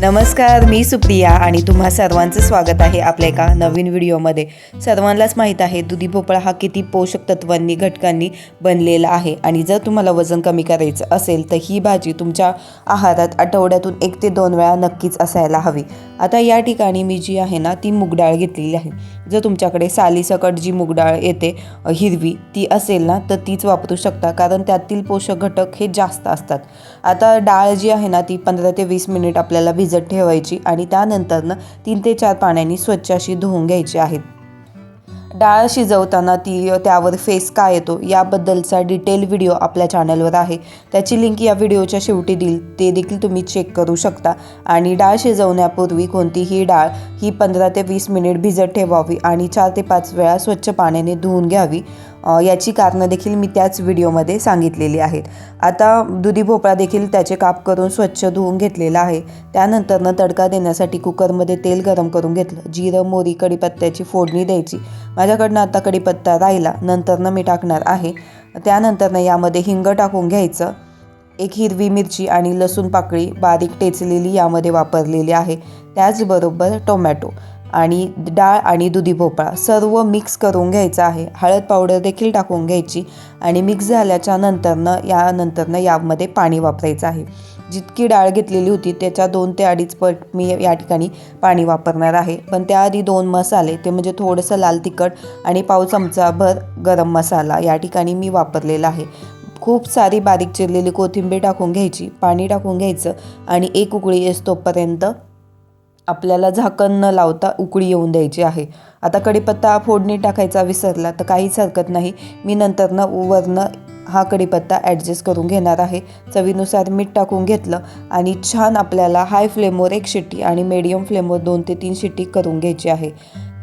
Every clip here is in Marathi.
नमस्कार मी सुप्रिया आणि तुम्हा सर्वांचं स्वागत आहे आपल्या एका नवीन व्हिडिओमध्ये. सर्वांनाच माहीत आहे दुधी भोपळा हा किती पोषक तत्वांनी घटकांनी बनलेला आहे आणि जर तुम्हाला वजन कमी करायचं असेल तर ही भाजी तुमच्या आहारात आठवड्यातून एक ते दोन वेळा नक्कीच असायला हवी. आता या ठिकाणी मी जी आहे ना ती मुगडाळ घेतलेली आहे. जर तुमच्याकडे सालीसकट जी मुगडाळ येते हिरवी ती असेल ना तर तीच वापरू शकता कारण त्यातील पोषक घटक हे जास्त असतात. आता डाळ जी आहे ना ती पंधरा ते वीस मिनिट आपल्याला भिजत ठेवायची आणि त्यानंतरनं तीन ते चार पाण्याने स्वच्छ अशी धुवून घ्यायची आहेत. डाळ शिजवताना ती त्यावर फेस का येतो याबद्दलचा डिटेल व्हिडिओ आपल्या चॅनलवर आहे. त्याची लिंक या व्हिडिओच्या शेवटी देईल ते देखील तुम्ही चेक करू शकता. आणि डाळ शिजवण्यापूर्वी कोणतीही डाळ ही पंधरा ते वीस मिनिट भिजत ठेवावी आणि चार ते पाच वेळा स्वच्छ पाण्याने धुवून घ्यावी. याची कारणं देखील मी त्याच व्हिडिओमध्ये सांगितलेली आहेत. आता दुधी भोपळा देखील त्याचे काप करून स्वच्छ धुवून घेतलेला आहे. त्यानंतरनं तडका देण्यासाठी कुकरमध्ये तेल गरम करून घेतलं. जिरं मोरी कढीपत्त्याची फोडणी द्यायची. माझ्याकडनं आता कढीपत्ता राहिला. नंतरनं मी टाकणार आहे. त्यानंतरनं यामध्ये हिंग टाकून घ्यायचं. एक हिरवी मिरची आणि लसूण पाकळी बारीक टेचलेली यामध्ये वापरलेली आहे. त्याचबरोबर टोमॅटो. आणि डाळ आणि दुधी भोपळा सर्व मिक्स करून घ्यायचं आहे. हळद पावडर देखील टाकून घ्यायची आणि मिक्स झाल्याच्या नंतरनं यानंतरनं यामध्ये पाणी वापरायचं आहे. जितकी डाळ घेतलेली होती त्याच्या दोन ते अडीच पट मी या ठिकाणी पाणी वापरणार आहे. पण त्याआधी दोन मसाले ते म्हणजे थोडंसं लाल तिखट आणि पाव चमचाभर गरम मसाला या ठिकाणी मी वापरलेला आहे. खूप सारी बारीक चिरलेली कोथिंबीर टाकून घ्यायची पाणी टाकून घ्यायचं आणि एक उकळी येतोपर्यंत आपल्याला झाकण न लावता उकळी येऊन द्यायची आहे. आता कढीपत्ता फोडणी टाकायचा विसरला तर काहीच हरकत नाही. मी नंतरनं वरनं हा कढीपत्ता ॲडजस्ट करून घेणार आहे. चवीनुसार मीठ टाकून घेतलं आणि छान आपल्याला हाय फ्लेमवर एक शिट्टी आणि मीडियम फ्लेमवर दोन ते तीन शिट्टी करून घ्यायची आहे.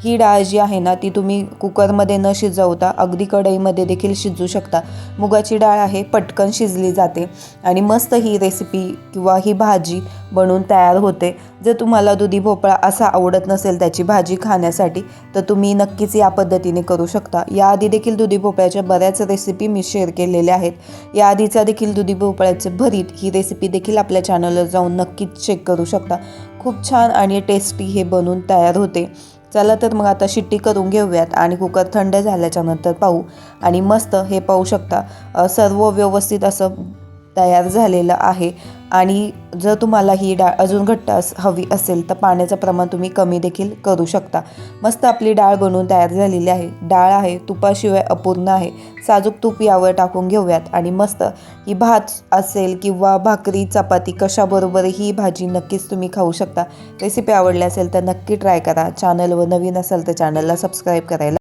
ही डाळ जी आहे ना ती तुम्ही कुकरमध्ये न शिजवता अगदी कढईमध्ये देखील शिजू शकता. मुगाची डाळ आहे पटकन शिजली जाते आणि मस्त ही रेसिपी किंवा ही भाजी बनवून तयार होते. जर तुम्हाला दुधी भोपळा असा आवडत नसेल त्याची भाजी खाण्यासाठी तर तुम्ही नक्कीच या पद्धतीने करू शकता. याआधी देखील दुधी भोपळ्याच्या बऱ्याच रेसिपी मी शेअर केलेल्या आहेत. याआधीचा देखील दुधी भोपळ्याचे भरीत ही रेसिपी देखील आपल्या चॅनलवर जाऊन नक्कीच चेक करू शकता. खूप छान आणि टेस्टी हे बनवून तयार होते. चला तर मग आता शिट्टी करून घेऊयात आणि कुकर थंड झाल्याच्यानंतर पाहू. आणि मस्त हे पाहू शकता सर्व व्यवस्थित असं तयार झालेलं आहे. आणि जर तुम्हाला ही डाळ अजून घट्ट अस हवी असेल तर पाण्याचं प्रमाण तुम्ही कमी देखील करू शकता. मस्त आपली डाळ बनवून तयार झालेली आहे. डाळ आहे तुपाशिवाय अपूर्ण आहे. साजूक तूप यावर टाकून घेऊयात आणि मस्त ही भात असेल किंवा भाकरी चपाती कशाबरोबर ही भाजी नक्कीच तुम्ही खाऊ शकता. रेसिपी आवडली असेल तर नक्की ट्राय करा. चॅनलवर नवीन असेल तर चॅनलला सबस्क्राईब करायला